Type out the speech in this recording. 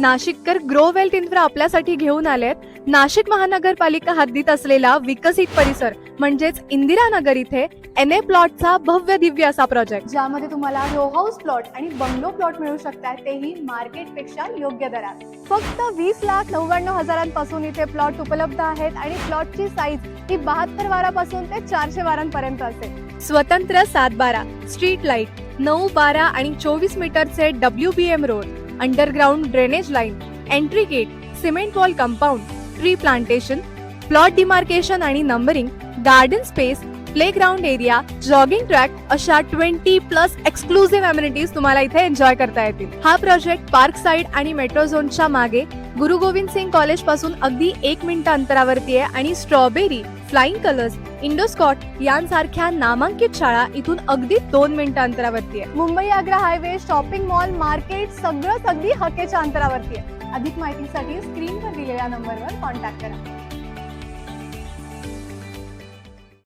नाशिककर grow wealth infra आपल्यासाठी घेऊन आलेत. नाशिक महानगरपालिका हद्दीत असलेला विकसित परिसर म्हणजेच इंदिरानगर इथे एन ए प्लॉटचा भव्य दिव्य असा प्रोजेक्ट ज्यामध्ये तुम्हाला रो हाऊस प्लॉट आणि बंगलो प्लॉट मिळू शकतात. तेही मार्केटपेक्षा योग्य दरात. फक्त वीस लाख नव्याण्णव हजारांपासून इथे प्लॉट उपलब्ध आहेत आणि प्लॉटची साईज ही बहात्तर वारापासून ते चारशे वारांपर्यंत असेल. स्वतंत्र सात बारा स्ट्रीट लाइट नऊ बारा आणि चोवीस मीटरचे W B M road underground drainage line entry gate cement wall compound tree plantation plot demarcation आणि numbering garden space playground area jogging track अशा ट्वेंटी प्लस एक्सक्लुझिव्ह अम्युनिटीज तुम्हाला इथे एन्जॉय करता येतील. हा प्रोजेक्ट पार्क साइड आणि metro झोनच्या मागे गुरु गोविंद सिंग कॉलेजपासून अगदी एक मिनिट अंतरावरती आहे आणि स्ट्रॉबेरी फ्लाइंग कलर्स इंडोस्कॉट यांसारख्या नामांकित शाळा इथून अगदी दोन मिनिटं अंतरावरती आहे. Mumbai Agra highway shopping mall market सगळंच अगदी हकेच्या अंतरावरती आहे. अधिक माहितीसाठी स्क्रीनवर दिलेल्या नंबरवर कॉन्टॅक्ट करा.